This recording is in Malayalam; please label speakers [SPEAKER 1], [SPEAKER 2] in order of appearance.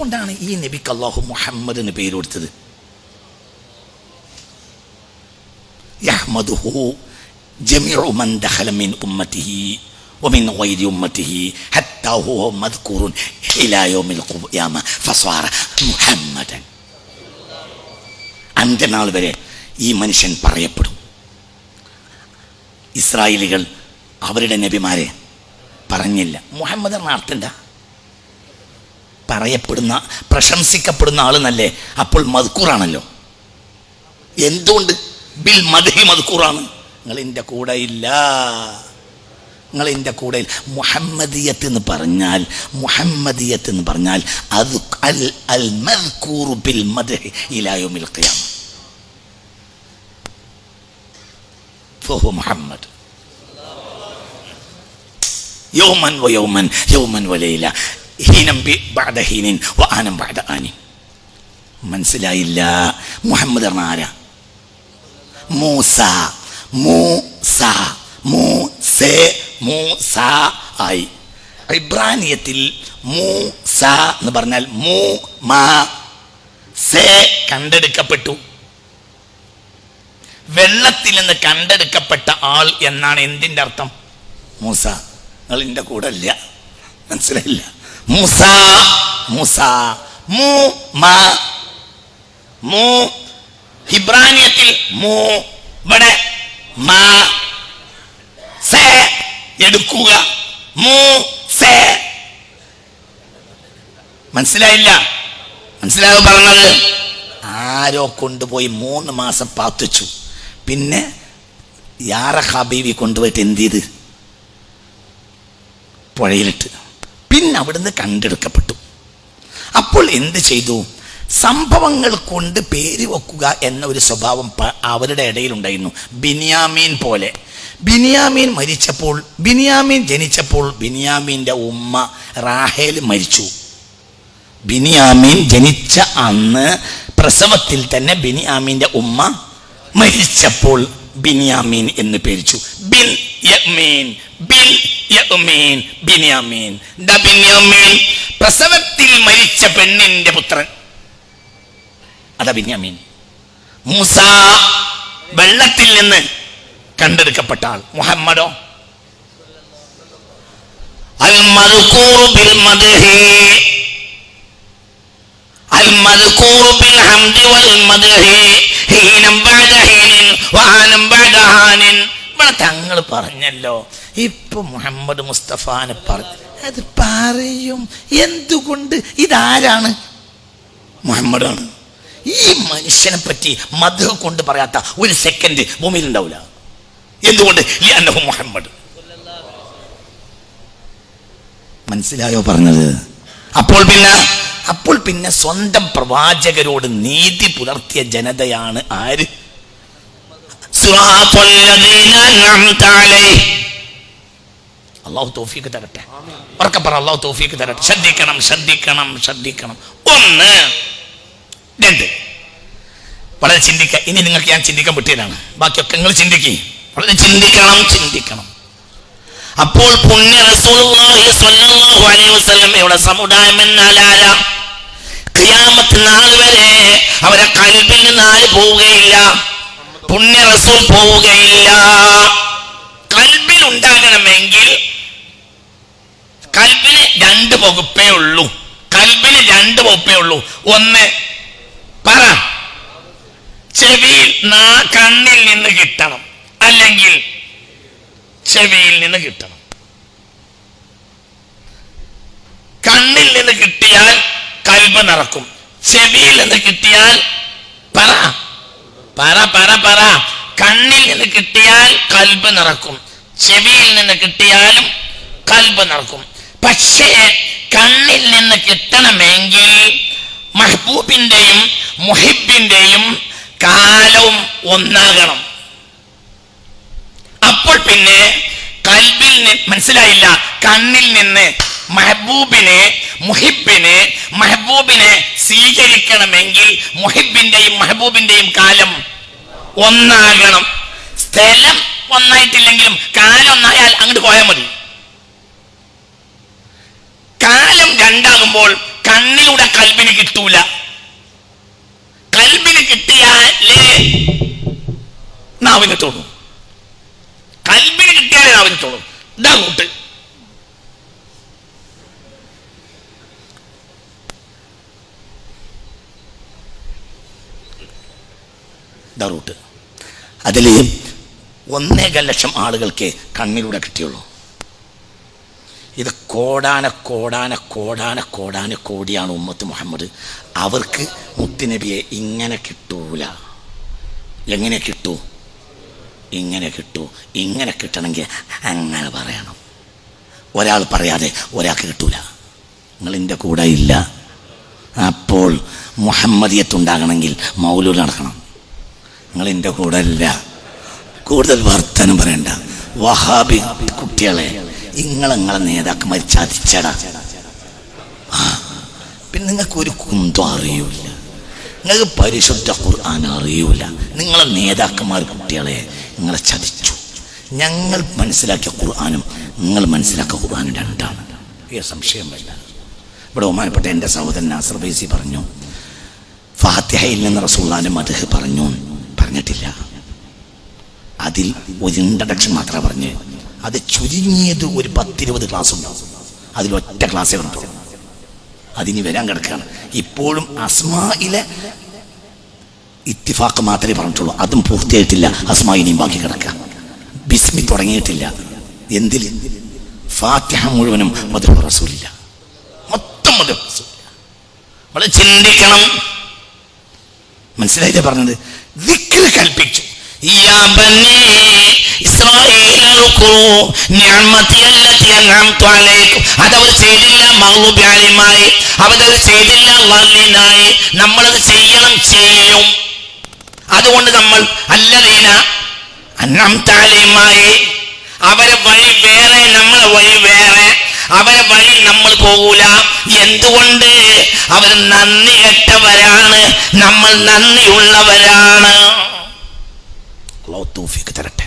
[SPEAKER 1] എന്തുകൊണ്ടാണ് ഈ നബിക്ക് അള്ളാഹു മുഹമ്മദ് എന്ന് പേര് കൊടുത്തത് യഹ്മദുഹു ജമിഉ മൻ ദഖല മിൻ ഉമ്മത്തിഹി ومن غير أمته حتى هو مذكور إلى يوم القيامة فصار محمدا അന്ത്യനാൾ വരെ ഈ മനുഷ്യൻ പറയപ്പെടും ഇസ്രായേലികൾ അവരുടെ നബിമാരെ പറഞ്ഞില്ല മുഹമ്മദ് എന്ന അർത്ഥം എന്താ പറയപ്പെടുന്ന പ്രശംസിക്കപ്പെടുന്ന ആളെന്നല്ലേ? അപ്പോൾ മധുക്കൂറാണല്ലോ എന്തുകൊണ്ട്? ബിൽ മദഹി മധുക്കൂറാണ് നിങ്ങൾ കൂടെയില്ല കൂടെ ഇല്ല. കൂടെ മുഹമ്മദിയത്ത് എന്ന് പറഞ്ഞാൽ മുഹമ്മദിയത്ത് എന്ന് പറഞ്ഞാൽ അത് അൽ അൽ മദ്കൂറു ബിൽ മദഹി ഇലായോ ഖിയാമ. ഫഹു മുഹമ്മദ്. യൗമൻ വ യൗമൻ യൗമൻ വലയില ഹീനം ബാദ ഹീനിൻ ആനം ബാദ ആനിൻ. മനസ്സിലായില്ല? മുഹമ്മദ് ആരാ? മൂസ. മൂസ. മൂസേ. മൂസ ആയി. ഇബ്രാനിയത്തിൽ മൂസ എന്ന് പറഞ്ഞാൽ മൂ മാ സേ കണ്ടെടുക്കപ്പെട്ടു. വെള്ളത്തിൽ നിന്ന് കണ്ടെടുക്കപ്പെട്ട ആൾ എന്നാണ് എന്തിന്റെ അർത്ഥം? മൂസ. നിങ്ങൾ എന്റെ കൂടെ ഇല്ല. മനസ്സിലായില്ല? മൂസ മുസ മൂ മാ മൂ ഹിബ്രാനിയത്തിൽ മൂ ഇവിടെ മാ സേ എടുക്കുക. മൂ സേ മനസ്സിലായില്ല? മനസ്സിലാകും പറഞ്ഞത് ആരോ കൊണ്ടുപോയി മൂന്ന് മാസം പാത്തിച്ചു. പിന്നെ യാറ ഹബീബി കൊണ്ടുപോയിട്ട് എന്ത് ചെയ്ത്? പുഴയിലിട്ട്. പിന്നെ അവിടുന്ന് കണ്ടെടുക്കപ്പെട്ടു. അപ്പോൾ എന്ത് ചെയ്തു? സംഭവങ്ങൾ കൊണ്ട് പേര് വെക്കുക എന്ന ഒരു സ്വഭാവം അവരുടെ ഇടയിൽ ഉണ്ടായിരുന്നു ബിനിയാമീൻ പോലെ. ബിനിയാമീൻ മരിച്ചപ്പോൾ ബിനിയാമീൻ ജനിച്ചപ്പോൾ ബിനിയാമീന്റെ ഉമ്മ റാഹേൽ മരിച്ചു. ബിനിയാമീൻ ജനിച്ച അന്ന് പ്രസവത്തിൽ തന്നെ ബിനിയാമീന്റെ ഉമ്മ മരിച്ചപ്പോൾ ബിനിയാമീൻ എന്ന് പേരിച്ചു. Bin യമീൻ bin യമീൻ ബിനിയാമീൻ. ദ ബിനിയാമീൻ പ്രസവത്തിൽ മരിച്ച പെണ്ണിന്റെ പുത്രൻ. അത ബിനിയാമീൻ. മൂസ വെള്ളത്തിൽ നിന്ന് കണ്ടെടുക്കപ്പെട്ട ആൾ. മുഹമ്മദോ? അൽ മദ്കൂറു ബിൽ മദ്ഹി അൽ മദ്കൂറു ബിൽ ഹംദി വൽ മദ്ഹി ഹീനം ബഅദ ഹീനിൻ ഇവിടെ തങ്ങൾ പറഞ്ഞല്ലോ. ഇപ്പൊ മുഹമ്മദ് മുസ്തഫാനെ പറഞ്ഞു അത് പറയും. എന്തുകൊണ്ട്? ഇതാരാണ്? മുഹമ്മദാണ്. ഈ മനുഷ്യനെ പറ്റി മധു കൊണ്ട് പറയാത്ത ഒരു സെക്കൻഡ് ഭൂമിയിൽ ഉണ്ടാവില്ല എന്തുകൊണ്ട്? മുഹമ്മദ്. മനസ്സിലായോ പറഞ്ഞത്? അപ്പോൾ പിന്നെ? അപ്പോൾ പിന്നെ സ്വന്തം പ്രവാചകരോട് നീതി പുലർത്തിയ ജനതയാണ് ആര്? സിറാത്തുൽ ലദീന അൻഅംത അലൈഹി. അള്ളാഹു തോഫീക്ക് തരട്ടെ. ഉറക്കെ പറ അള്ളാഹു തോഫീക്ക് തരട്ടെ. ശ്രദ്ധിക്കണം ശ്രദ്ധിക്കണം ശ്രദ്ധിക്കണം. ഒന്ന് രണ്ട്. വളരെ ചിന്തിക്ക. ഇനി നിങ്ങൾക്ക് ഞാൻ ചിന്തിക്കാൻ പറ്റിയതാണ് ബാക്കിയൊക്കെ നിങ്ങൾ ചിന്തിക്കുക വളരെ ചിന്തിക്കണം ചിന്തിക്കണം. അപ്പോൾ പുണ്യ റസൂലുള്ളാഹി സമുദായം എന്നാൽ ആരാ? ഖിയാമത്ത് നാൾ വരെ അവരെ കൽബിൽ നിന്ന് ആര് പോവുകയില്ല? പുണ്യ റസൂൽ പോവുകയില്ല. കൽബിൽ ഉണ്ടാകണമെങ്കിൽ കൽബിന് രണ്ട് വകുപ്പേ ഉള്ളൂ. കൽബിന് രണ്ട് വകുപ്പേ ഉള്ളൂ. ഒന്ന് പറ. ചെവിയിൽ നാ കണ്ണിൽ നിന്ന് കിട്ടണം. അല്ലെങ്കിൽ ചെവിയിൽ നിന്ന് കിട്ടണം. കണ്ണിൽ നിന്ന് കിട്ടിയാൽ കൽബ് നിറക്കും. ചെവിയിൽ നിന്ന് കിട്ടിയാൽ പറ. പറ പറ പറ. കണ്ണിൽ നിന്ന് കിട്ടിയാൽ കൽബ് നിറക്കും. ചെവിയിൽ നിന്ന് കിട്ടിയാലും കൽബ് നിറക്കും. പക്ഷേ കണ്ണിൽ നിന്ന് കിട്ടണമെങ്കിൽ മഹബൂബിന്റെയും മുഹിബിന്റെയും കാലവും ഒന്നാകണം. അപ്പോൾ പിന്നെ കൽബിൽ മനസ്സിലായില്ല. കണ്ണിൽ നിന്ന് മെഹബൂബിനെ മുഹിബിനെ മെഹബൂബിനെ സ്വീകരിക്കണമെങ്കിൽ മുഹിബിന്റെയും മെഹബൂബിന്റെയും കാലം ഒന്നാകണം. സ്ഥലം ഒന്നായിട്ടില്ലെങ്കിലും കാലം ഒന്നായാൽ അങ്ങോട്ട് പോയാൽ മതി. കാലം രണ്ടാകുമ്പോൾ കണ്ണിലൂടെ കൽബിന് കിട്ടൂല. കൽബിന് കിട്ടിയാലേ നാവിനെ തോന്നും കൽബിന് കിട്ടിയാലേ നാവിനെ തോന്നും ഇതാ കൂട്ട്. ഇതാ റൂട്ട് അതിൽ ഒന്നേകാൽ ലക്ഷം ആളുകൾക്ക് കണ്ണിലൂടെ കിട്ടിയുള്ളൂ. ഇത് കോടാന കോടാന കോടാന കോടാന കോടിയാണ് ഉമ്മത്ത് മുഹമ്മദ്. അവർക്ക് മുത്തുനബിയെ ഇങ്ങനെ കിട്ടൂല. എങ്ങനെ കിട്ടൂ? ഇങ്ങനെ കിട്ടൂ. ഇങ്ങനെ കിട്ടണമെങ്കിൽ അങ്ങനെ പറയണം. ഒരാൾ പറയാതെ ഒരാൾക്ക് കിട്ടൂല. നിങ്ങളിന്റെ കൂടെ ഇല്ല. അപ്പോൾ മുഹമ്മദിയത്തുണ്ടാകണമെങ്കിൽ മൗലൂർ നടക്കണം. നിങ്ങൾ എന്റെ കൂടെ അല്ല കൂടുതൽ വർത്തനം പറയണ്ട. വഹാബി കുട്ടികളെ നിങ്ങളെ നേതാക്കന്മാർ ചതിച്ചടാ. പിന്നെ നിങ്ങൾക്ക് ഒരു കുന്തം അറിയൂല നിങ്ങൾക്ക് പരിശുദ്ധ ഖുർആൻ അറിയൂല നിങ്ങളെ നേതാക്കന്മാർ കുട്ടികളെ നിങ്ങളെ ചതിച്ചു. ഞങ്ങൾ മനസ്സിലാക്കിയ ഖുർആാനും നിങ്ങൾ മനസ്സിലാക്കിയ ഖുർആാനും രണ്ടാണ്. ഈ സംശയം വേണ്ട ഇവിടെ ഒമാനപ്പെട്ട എന്റെ സഹോദരൻ നാസർ ബൈസി പറഞ്ഞു ഫാത്തിഹയിൽ നിന്ന് റസൂള്ളാന്റെ മധുഹ് പറഞ്ഞു. പറഞ്ഞിട്ടില്ല. അതിൽ ഒരു ഇൻട്രഡക്ഷൻ മാത്രമേ പറഞ്ഞ് അത് ചുരുങ്ങിയത് ഒരു പത്തിരുപത് ക്ലാസ് ഉണ്ടാവും അതിലൊറ്റ ക്ലാസ്സേ കണ്ടു അതിന് വരാൻ കിടക്കുകയാണ്. ഇപ്പോഴും അസ്മായിലെ ഇത്തിഫാക്ക് മാത്രമേ പറഞ്ഞിട്ടുള്ളൂ. അതും പൂർത്തിയായിട്ടില്ല. അസ്മാ ഇനിയും ബാക്കി കിടക്കുക. ബിസ്മി തുടങ്ങിയിട്ടില്ല. എന്തിൽ? ഫാത്തിഹ മുഴുവനും മധുര റസൂലില്ല. മൊത്തം മധുര റസൂലില്ല. വളരെ ചിന്തിക്കണം. മനസ്സിലായില്ലേ പറഞ്ഞത്? ദിക്ർ കൽപ്പിച്ചു. നമ്മളത് ചെയ്യണം ചെയ്യും. അതുകൊണ്ട് നമ്മൾ അല്ലദീന അന്നം അലൈഹിമായി പോകൂല. എന്തുകൊണ്ട്? അവർ നന്ദി കെട്ടവരാണ്. നമ്മൾ നന്ദിയുള്ളവരാണ്. തരട്ടെ.